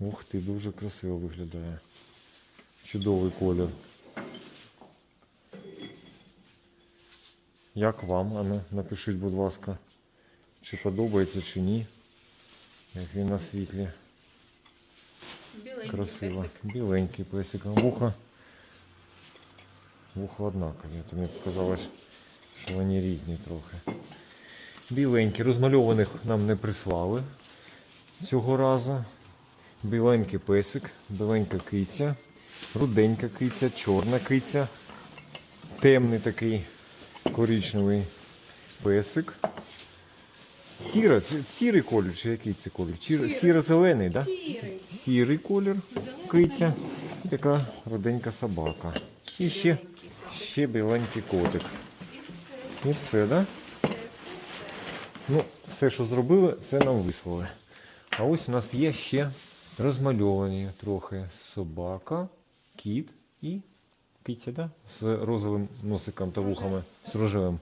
Ух ти, дуже красиво виглядає. Чудовий колір. Як вам? Ану, напишіть, будь ласка, чи подобається, чи ні. Як він на світлі. Біленький Красиво. песик. Біленький песик. Вуха. Вуха однакові. Мені показалось, що вони різні трохи. Біленькі. Розмальованих нам не прислали цього разу. Біленький песик, біленька киця, руденька киця, чорна киця, темний такий коричневий песик. Сіра, сірий колір, чи який це колір? Сіро-зелений, так? Да? Сірий. Сірий колір, киця і така руденька собака. І ще, ще біленький котик. І все. Да? Ну, все, що зробили, все нам вислали. А ось у нас є ще розмальовані трохи собака, кіт і киця, да? З розовим носиком та вухами, з рожевим.